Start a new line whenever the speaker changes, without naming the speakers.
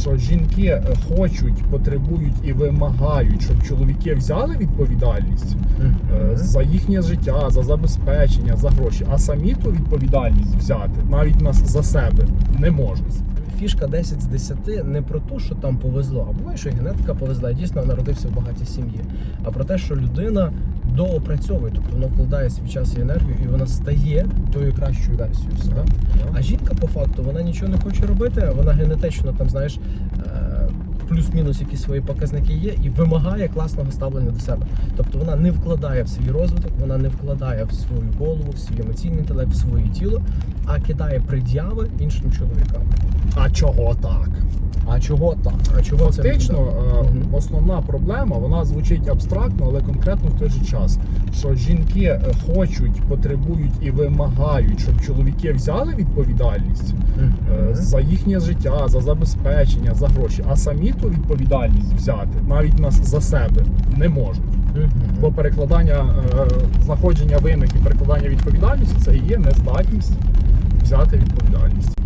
що жінки е, хочуть, потребують і вимагають, щоб чоловіки взяли відповідальність е, за їхнє життя, за забезпечення, за гроші, а самі ту відповідальність взяти навіть нас за себе не можуть.
Фішка 10 з 10 не про те, що там повезло, а буває, що генетика повезла, дійсно народився в багатій сім'ї, а про те, що людина доопрацьовує, тобто вона вкладає свій час і енергію, і вона стає тою кращою версією себе. А жінка по факту вона нічого не хоче робити, вона генетично там, знаєш, е, плюс-мінус якісь свої показники є і вимагає класного ставлення до себе. Тобто вона не вкладає в свій розвиток, вона не вкладає в свою голову, в свій емоційний інтелект, в своє тіло, а кидає пред'яви іншим чоловікам.
А чого так?
А чого так? А чого це
Фактично,
буде?
е, основна проблема вона звучить абстрактно, але конкретно в той же час. Що жінки е, хочуть, потребують і вимагають, щоб чоловіки взяли відповідальність е, за їхнє життя, за забезпечення, за гроші, а самі ту відповідальність взяти навіть нас за себе не можуть. Бо перекладання е, знаходження винних і перекладання відповідальності це і є нездатність взяти відповідальність.